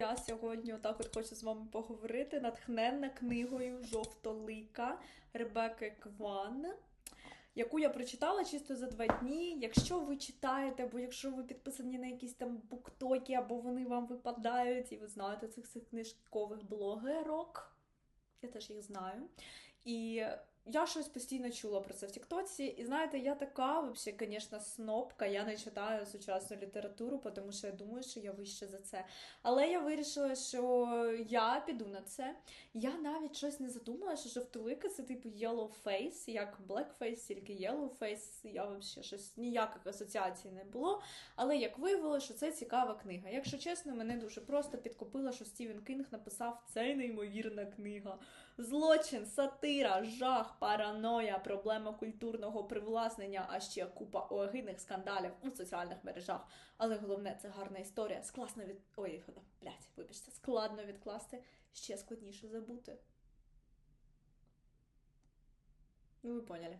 я сьогодні отак от хочу з вами поговорити, натхненна книгою Жовтолика Ребекки Кван, яку я прочитала чисто за два дні. Якщо ви читаєте, або якщо ви підписані на якісь там буктоки, або вони вам випадають, і ви знаєте цих цих книжкових блогерок, я теж їх знаю. І я щось постійно чула про це в Тіктоці. І знаєте, я така, взагалі, звісно, снопка. Я не читаю сучасну літературу, тому що я думаю, що я вище за це. Але я вирішила, що я піду на це. Я навіть щось не задумала, що жовтолика це типу yellow face, як blackface, тільки yellow face. Я взагалі щось ніяких асоціацій не було. Але як виявилося, що це цікава книга. Якщо чесно, мене дуже просто підкупила, що Стівен Кінг написав це неймовірна книга. Злочин, сатира, жах, параноя, проблема культурного привласнення, а ще купа огидних скандалів у соціальних мережах. Але головне, це гарна історія. Скласно від. Ой, блядь, вибачте, складно відкласти, ще складніше забути. Ну, ви поняли.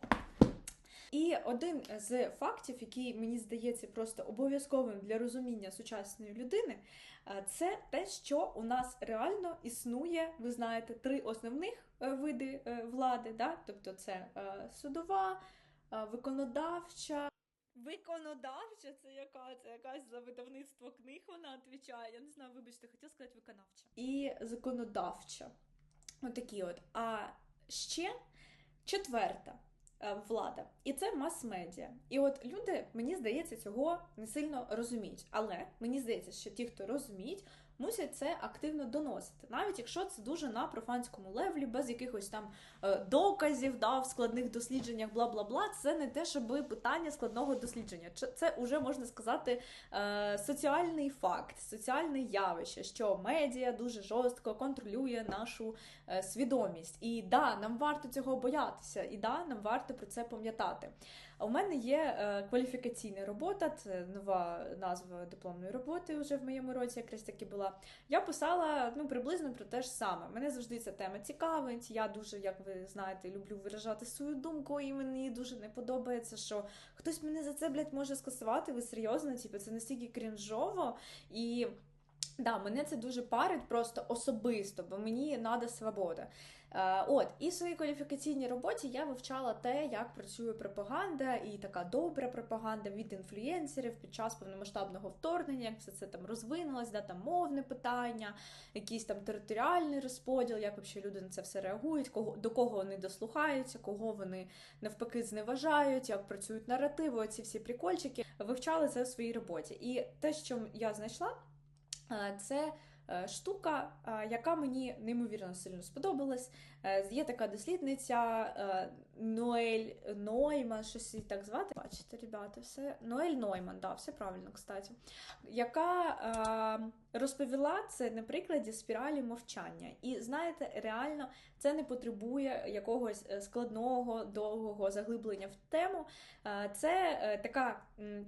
І один з фактів, який мені здається просто обов'язковим для розуміння сучасної людини, е, це те, що у нас реально існує, ви знаєте, три основних е, види е, влади. Да? Тобто це судова, виконодавча. Виконодавча це яка? Це якась за видавництво книг вона відповідає. Я не знаю, вибачте, хотіла сказати виконавча. І законодавча. Отакі от. А ще четверта. Е, влада. І це мас-медіа. І от люди, мені здається, цього не сильно розуміють. Але мені здається, що ті, хто розуміють, мусять це активно доносити, навіть якщо це дуже на профанському левлі, без якихось там е, доказів, да, в складних дослідженнях, бла бла бла. Це не те, щоб питання складного дослідження. Це вже можна сказати е, соціальний факт, соціальне явище, що медіа дуже жорстко контролює нашу е, свідомість. І да, нам варто цього боятися, і да, нам варто про це пам'ятати. А у мене є е, кваліфікаційна робота, це нова назва дипломної роботи вже в моєму році, якраз таки була. Я писала ну, приблизно про те ж саме. Мене завжди ця тема цікавить. Я дуже, як ви знаєте, люблю виражати свою думку, і мені дуже не подобається, що хтось мене за це, блядь, може скасувати. Ви серйозно? Типу, це настільки крінжово і. Да, мене це дуже парить просто особисто, бо мені треба свобода. Е, от, і в своїй кваліфікаційній роботі я вивчала те, як працює пропаганда, і така добра пропаганда від інфлюєнсерів під час повномасштабного вторгнення, як все це там розвинулось, да, там мовне питання, якийсь там територіальний розподіл, як взагалі люди на це все реагують, кого до кого вони дослухаються, кого вони навпаки зневажають, як працюють наративи, оці всі прикольчики. Вивчали це в своїй роботі. І те, що я знайшла, е, це. Е, штука, е, яка мені неймовірно сильно сподобалась. Е, є така дослідниця Ноель Нойман, щось її так звати. Бачите, ребята, все Ноель Нойман, да, все правильно, кстати, яка розповіла це на прикладі спіралі мовчання. І знаєте, реально це не потребує якогось складного, довгого заглиблення в тему. Це така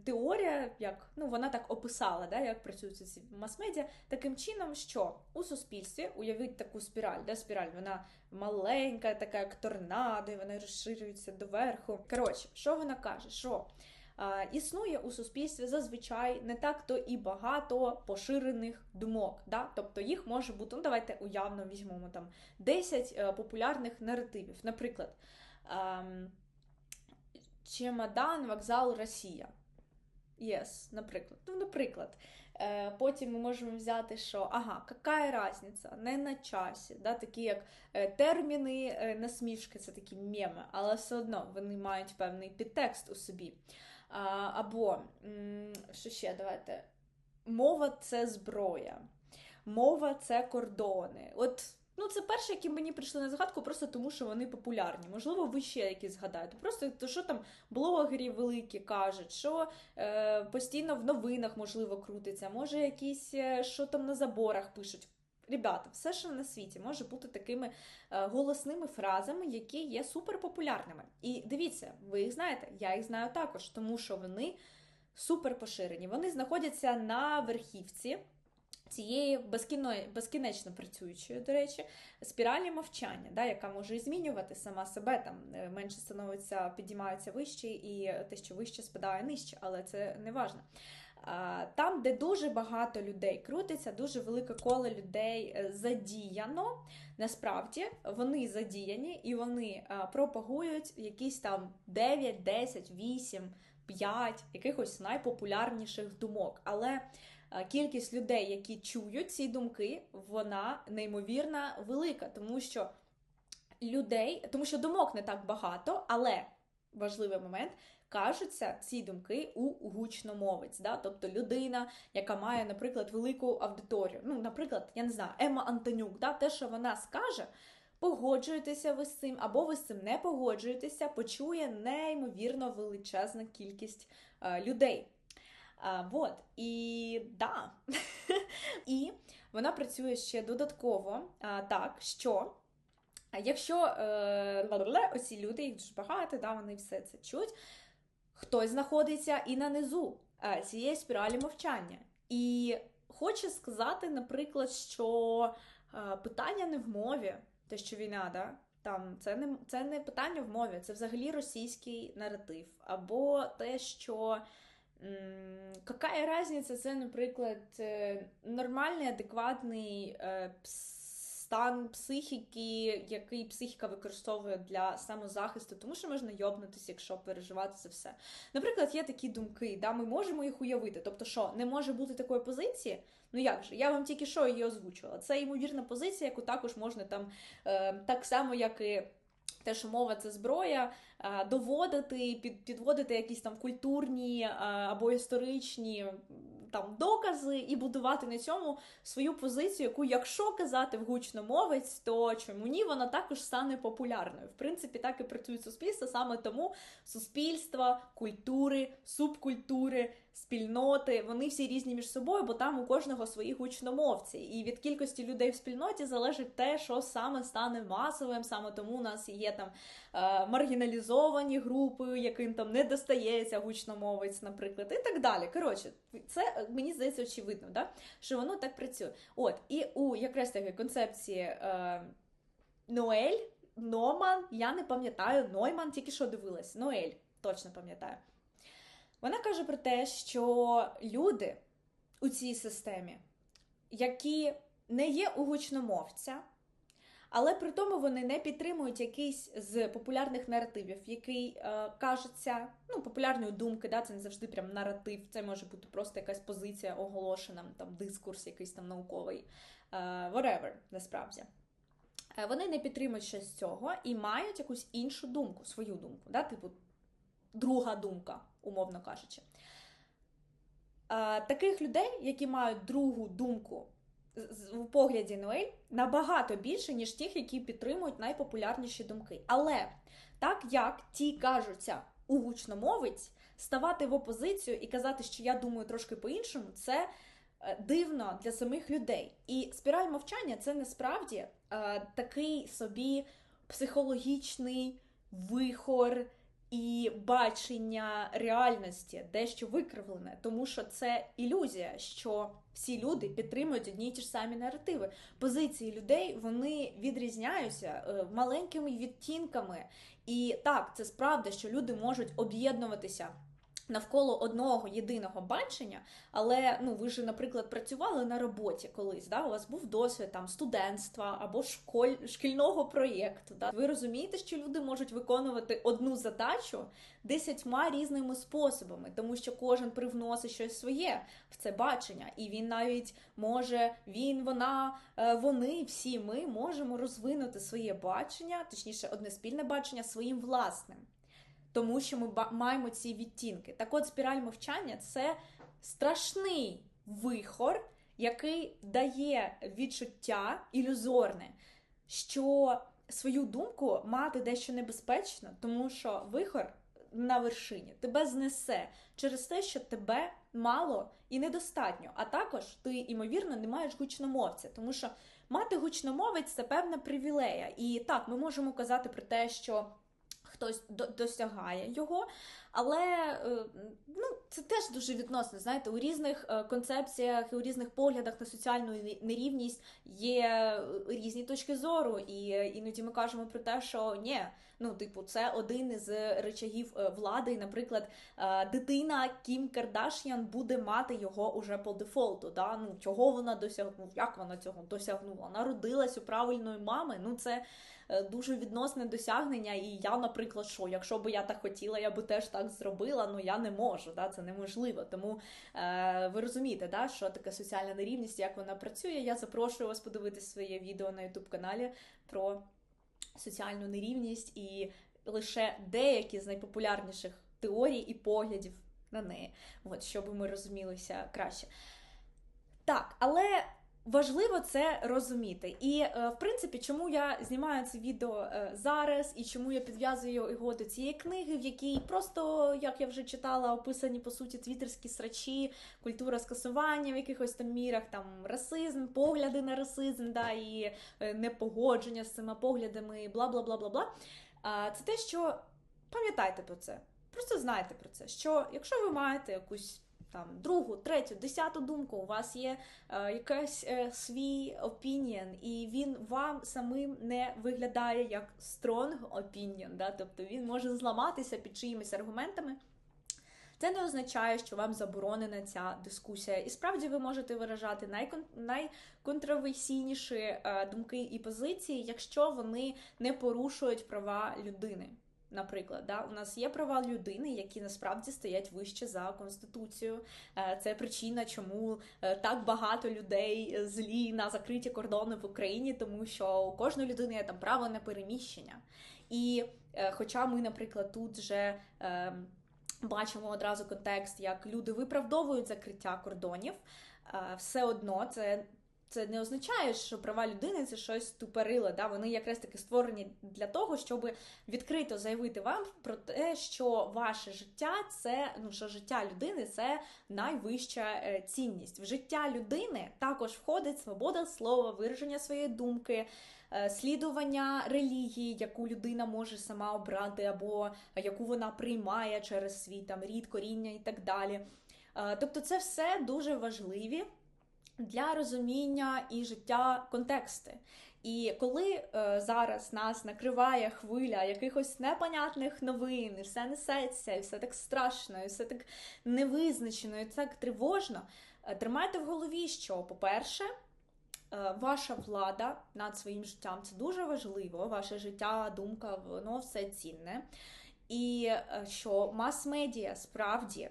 теорія, як ну вона так описала, да, як працюють ці мас-медіа, таким чином що у суспільстві уявіть таку спіраль, де спіраль вона маленька, така як торнадо, і вона розширюється доверху. Коротше, що вона каже? Що існує у суспільстві зазвичай не так то і багато поширених думок. Да? Тобто їх може бути, ну давайте уявно візьмемо там 10 е, популярних наративів. Наприклад, а, Чемодан, вокзал, Росія. Yes, наприклад. Ну, наприклад. Е, потім ми можемо взяти, що ага, яка різниця, не на часі. Да? Такі як е, терміни е, насмішки, це такі меми, але все одно вони мають певний підтекст у собі. Або, що ще, давайте, мова це зброя, мова це кордони. От Ну, це перші, які мені прийшли на згадку, просто тому що вони популярні. Можливо, ви ще якісь згадаєте. Просто то, що там блогері великі кажуть, що е, постійно в новинах, можливо, крутиться, може, якісь е, що там на заборах пишуть. Ребята, все, що на світі, може бути такими е, голосними фразами, які є суперпопулярними. І дивіться, ви їх знаєте, я їх знаю також, тому що вони супер поширені. Вони знаходяться на верхівці цієї безкінечно працюючої, до речі, спіралі мовчання, да, яка може змінювати сама себе, там е, менше становиться, підіймаються вище, і те, що вище спадає нижче, але це не важно. Там, де дуже багато людей крутиться, дуже велике коло людей е, задіяно. Насправді вони задіяні і вони пропагують якісь там 9, 10, 8, 5 якихось найпопулярніших думок. Але кількість людей, які чують ці думки, вона неймовірно велика, тому що людей, тому що думок не так багато, але важливий момент. Кажуться ці думки у гучномовець, да? тобто людина, яка має, наприклад, велику аудиторію. Ну, наприклад, я не знаю, Ема Антонюк, да? те, що вона скаже, погоджуєтеся ви з цим, або ви з цим не погоджуєтеся, почує неймовірно величезна кількість е, людей. А, Вот, і да. і вона працює ще додатково а, так, що якщо е, оці люди, їх дуже багато, да, вони все це чують, хтось знаходиться і на низу е, цієї спіралі мовчання. І хочу сказати, наприклад, що е, питання не в мові, те, що війна, да, там це не це не питання в мові, це взагалі російський наратив, або те, що. Какая разниця, це, наприклад, е, нормальний, адекватний е, стан психіки, який психіка використовує для самозахисту, тому що можна йобнутися, якщо переживати це все. Наприклад, є такі думки, да, ми можемо їх уявити. Тобто, що не може бути такої позиції. Ну як же? Я вам тільки що її озвучувала. Це ймовірна позиція, яку також можна там е, так само, як і те, що мова це зброя, доводити, підводити якісь там культурні або історичні там докази і будувати на цьому свою позицію, яку, якщо казати в гучномовець, то чому ні, вона також стане популярною. В принципі, так і працює суспільство, саме тому суспільства, культури, субкультури, спільноти, вони всі різні між собою, бо там у кожного свої гучномовці. І від кількості людей в спільноті залежить те, що саме стане масовим, саме тому у нас є там е, маргіналізовані групи, яким там не достається гучномовець, наприклад, і так далі. Коротше, це мені здається очевидно, да? що воно так працює. От, і у якраз таки концепції е, Ноель, Номан, я не пам'ятаю, Нойман тільки що дивилась. Ноель, точно пам'ятаю. Вона каже про те, що люди у цій системі, які не є у гучномовця, але при тому вони не підтримують якийсь з популярних наративів, який е, кажеться ну, популярної думки, да, це не завжди прям наратив, це може бути просто якась позиція оголошена, там дискурс, якийсь там науковий, е, whatever, насправді. Е, вони не підтримують щось цього і мають якусь іншу думку, свою думку, да, типу друга думка, умовно кажучи. Таких людей, які мають другу думку в погляді Ноель набагато більше, ніж тих, які підтримують найпопулярніші думки. Але так як ті кажуться у гучномовець, ставати в опозицію і казати, що я думаю трошки по-іншому, це е, дивно для самих людей. І спіраль мовчання це насправді е, такий собі психологічний вихор і бачення реальності дещо викривлене, тому що це ілюзія, що всі люди підтримують одні й ті ж самі наративи. Позиції людей вони відрізняються е, маленькими відтінками. І так, це справді, що люди можуть об'єднуватися навколо одного єдиного бачення, але ну ви ж, наприклад, працювали на роботі колись. Да? У вас був досвід там студентства або школь, шкільного проєкту. Да? Ви розумієте, що люди можуть виконувати одну задачу десятьма різними способами, тому що кожен привносить щось своє в це бачення, і він навіть може, він, вона, е, вони, всі ми можемо розвинути своє бачення, точніше, одне спільне бачення своїм власним тому що ми маємо ці відтінки. Так от спіраль мовчання це страшний вихор, який дає відчуття ілюзорне, що свою думку мати дещо небезпечно, тому що вихор на вершині тебе знесе через те, що тебе мало і недостатньо. А також ти, ймовірно, не маєш гучномовця, тому що мати гучномовець це певна привілея. І так, ми можемо казати про те, що хтось досягає його. Але е, ну, це теж дуже відносно. Знаєте, у різних е, концепціях і у різних поглядах на соціальну нерівність є різні точки зору, і іноді ми кажемо про те, що ні, ну, типу, це один із речагів влади. Наприклад, дитина Кім Кардаш'ян буде мати його уже по дефолту. Да? Ну, Чого вона досягнула? Як вона цього досягнула? Народилась у правильної мами. Ну, це. Е, дуже відносне досягнення. І я, наприклад, що, якщо би я так хотіла, я би теж так зробила. Ну я не можу, да, це неможливо. Тому е, ви розумієте, да, що таке соціальна нерівність, як вона працює. Я запрошую вас подивитися своє відео на youtube каналі про соціальну нерівність і лише деякі з найпопулярніших теорій і поглядів на неї, От, щоб ми розумілися краще. Так, але Важливо це розуміти. І, е, в принципі, чому я знімаю це відео е, зараз, і чому я підв'язую його до цієї книги, в якій просто, як я вже читала, описані по суті твіттерські срачі, культура скасування в якихось там мірах, там расизм, погляди на расизм, да, і е, непогодження з цими поглядами, бла бла бла бла бла. Це те, що пам'ятайте про це. Просто знайте про це. Що якщо ви маєте якусь там другу, третю, десяту думку, у вас є е, якийсь е, свій опініон, і він вам самим не виглядає як strong opinion, да? тобто він може зламатися під чиїмись аргументами. Це не означає, що вам заборонена ця дискусія. І справді ви можете виражати найкон... найконтроверсійніші е, думки і позиції, якщо вони не порушують права людини. Наприклад, да, у нас є права людини, які насправді стоять вище за конституцію. Е, це причина, чому е, так багато людей злі на закриті кордони в Україні, тому що у кожної людини є там право на переміщення. І е, хоча ми, наприклад, тут вже бачимо одразу контекст, як люди виправдовують закриття кордонів, все одно це це не означає, що права людини це щось тупориле. Да? Вони якраз таки створені для того, щоб відкрито заявити вам про те, що ваше життя це ну що життя людини це найвища е, цінність. В життя людини також входить свобода слова, вираження своєї думки. Е, слідування релігії, яку людина може сама обрати, або яку вона приймає через свій там рід, коріння і так далі. Е, тобто, це все дуже важливі для розуміння і життя контексти. І коли е, зараз нас накриває хвиля якихось непонятних новин, і все несеться, і все так страшно, і все так невизначено, і так тривожно, е, тримайте в голові, що, по-перше, е, Ваша влада над своїм життям це дуже важливо. Ваше життя, думка, воно все цінне. І е, що мас-медіа справді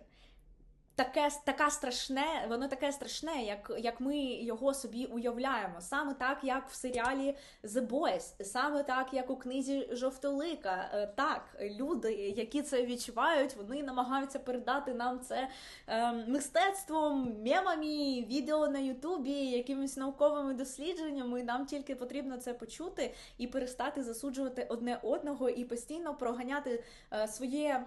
таке така страшне, воно таке страшне, як як ми його собі уявляємо. Саме так, як в серіалі The Boys, саме так, як у книзі Жовтолика. Е, так, люди, які це відчувають, вони намагаються передати нам це е, мистецтвом, мемами, відео на Ютубі, якимись науковими дослідженнями. Нам тільки потрібно це почути і перестати засуджувати одне одного і постійно проганяти е, своє.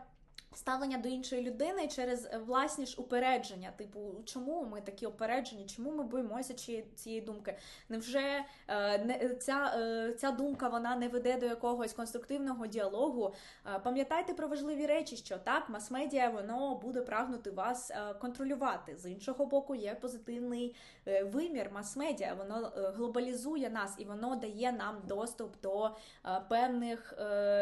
Ставлення до іншої людини через е, власні ж упередження, типу, чому ми такі опереджені, чому ми боїмося цієї думки? Невже е, не, ця е, ця думка вона не веде до якогось конструктивного діалогу? Е, пам'ятайте про важливі речі, що так, мас-медіа воно буде прагнути вас е, контролювати. З іншого боку, є позитивний е, вимір мас-медіа, воно глобалізує нас і воно дає нам доступ до певних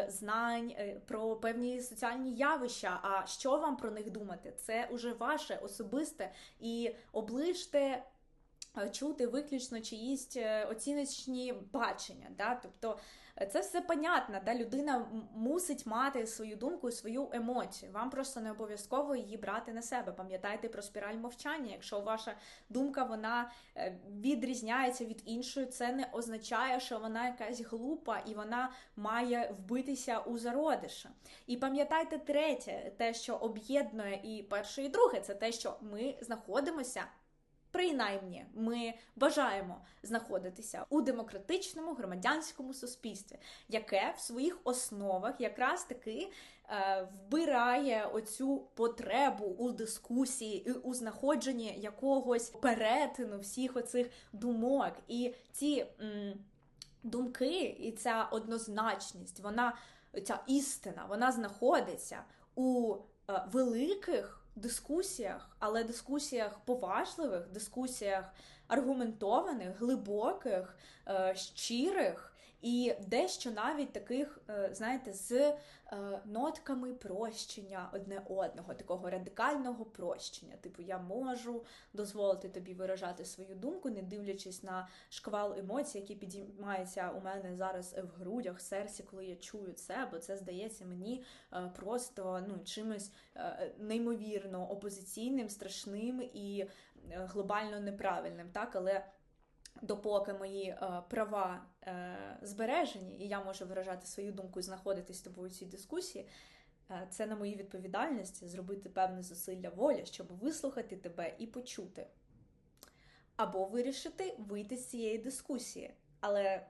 знань про певні соціальні явища явища. А що вам про них думати? Це уже ваше особисте і оближте. Е, чути виключно чиїсь е, оціночні бачення, Да? тобто це все понятно, да? людина мусить мати свою думку і свою емоцію. Вам просто не обов'язково її брати на себе. Пам'ятайте про спіраль мовчання. Якщо ваша думка вона відрізняється від іншої, це не означає, що вона якась глупа і вона має вбитися у зародиша. І пам'ятайте третє, те, що об'єднує і перше, і друге, це те, що ми знаходимося. Принаймні, ми бажаємо знаходитися у демократичному громадянському суспільстві, яке в своїх основах якраз таки е, вбирає оцю потребу у дискусії і у знаходженні якогось перетину всіх оцих думок. І ці м, думки, і ця однозначність, вона ця істина, вона знаходиться у Е, великих дискусіях, але дискусіях поважливих, дискусіях аргументованих, глибоких, е, щирих. І дещо навіть таких, е, знаєте, з е, нотками прощення одне одного, такого радикального прощення. Типу, я можу дозволити тобі виражати свою думку, не дивлячись на шквал емоцій, які підіймаються у мене зараз в грудях, в серці, коли я чую це, бо це здається мені е, просто ну, чимось неймовірно опозиційним, страшним і глобально неправильним. так, але допоки мої е, права е, збережені, і я можу виражати свою думку і знаходитись з тобою в цій дискусії. Е, це на моїй відповідальності зробити певне зусилля волі, щоб вислухати тебе і почути. Або вирішити вийти з цієї дискусії. Але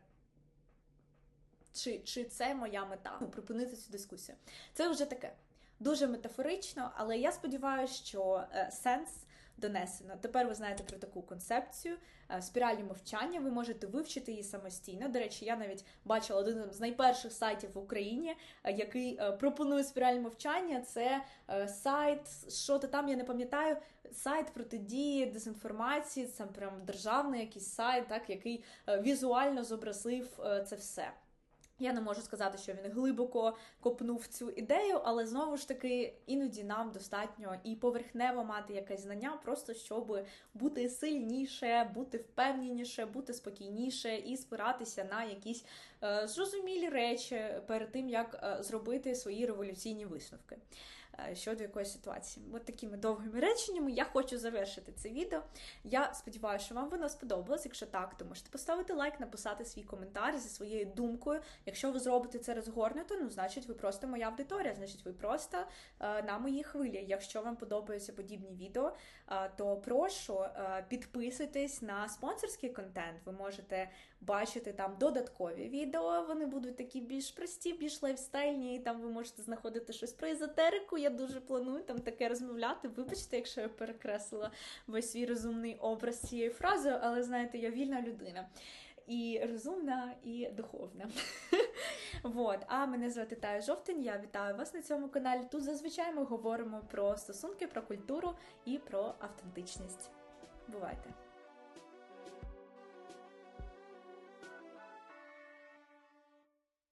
чи чи це моя мета? Ну, припинити цю дискусію. Це вже таке дуже метафорично, але я сподіваюся, що е, сенс донесено. Тепер ви знаєте про таку концепцію е, спіральні мовчання. Ви можете вивчити її самостійно. До речі, я навіть бачила один з найперших сайтів в Україні, е, який е, пропонує спіральні мовчання. Це сайт, що то там я не пам'ятаю. Сайт протидії дезінформації, це прям державний якийсь сайт, так який візуально зобразив це все. Я не можу сказати, що він глибоко копнув цю ідею, але знову ж таки іноді нам достатньо і поверхнево мати якесь знання, просто щоб бути сильніше, бути впевненіше, бути спокійніше і спиратися на якісь е, зрозумілі речі перед тим, як е, зробити свої революційні висновки. Е, щодо якоїсь ситуації. От такими довгими реченнями я хочу завершити це відео. Я сподіваюся, що вам воно сподобалось. Якщо так, то можете поставити лайк, написати свій коментар зі своєю думкою. Якщо ви зробите це розгорнуто, ну значить ви просто моя аудиторія, значить ви просто е, на моїй хвилі. Якщо вам подобаються подібні відео, е, то прошу підписуйтесь на спонсорський контент. Ви можете бачити там додаткові відео. Вони будуть такі більш прості, більш лайфстайльні. і Там ви можете знаходити щось про езотерику. Я дуже планую там таке розмовляти. Вибачте, якщо я перекреслила весь свій розумний образ цією фразою, але знаєте, я вільна людина. І розумна, і духовна. вот. А мене звати Тая Жовтень. Я вітаю вас на цьому каналі. Тут зазвичай ми говоримо про стосунки, про культуру і про автентичність. Бувайте!